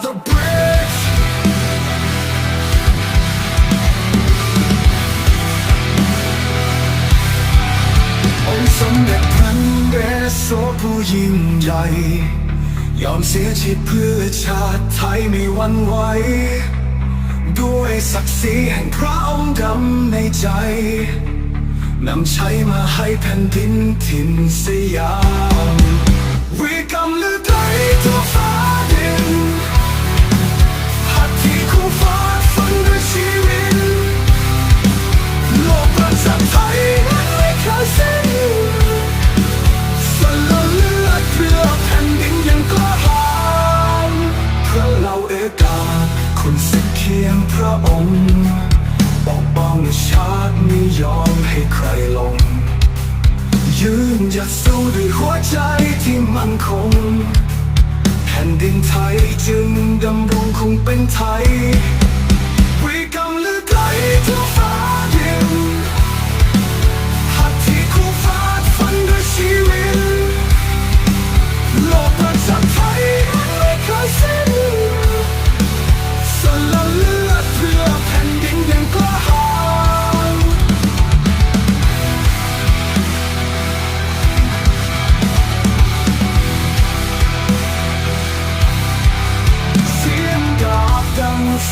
the bricks. Oh, สมเด็จพันเดซโซผู้ยิ่งใหญ่ ยอมเสียชีพเพื่อชาติไทยไม่หวันไหว ด้วยศักดิ์ศรีแห่งพระองค์ดำในใจ นำใช้มาให้แผ่นดินถิ่นสยาม We come to die คุณสิทธิ์เคียงพระองค์ปกป้องชาติไม่ยอมให้ใครลง ยืนหยัดสู้ด้วยหัวใจที่มั่นคง แผ่นดินไทยจึงดำรงคงเป็นไทย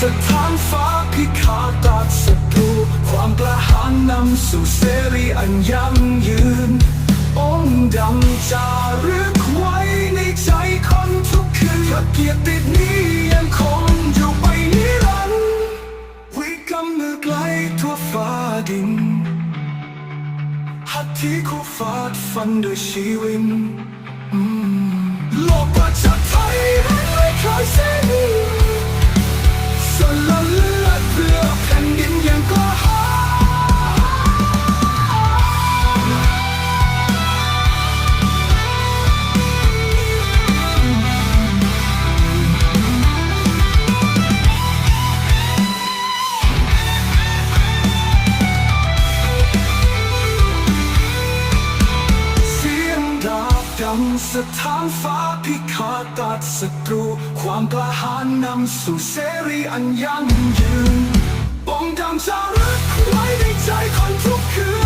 สถานฟ้าพิฆาตตัดศัตรู ความกล้าหาญนำสู่เสรีอันยั่งยืน องค์ดำจารึกไว้ในใจคนทุกคืนยอเกียรตินี้ยังคงอยู่ไปนิรันดร์วิกรรมมือไกลทั่วฟ้าดิน หัตถ์ที่คู่ฟาดฟันด้วยชีวิตโลกประจักษ นสถานฟ้าพิฆาตัดศัตรู ความกล้าหาญนำสู่เสรีอันยั่งยืนปองดังจารึกไว้ในใจคนทุกคืน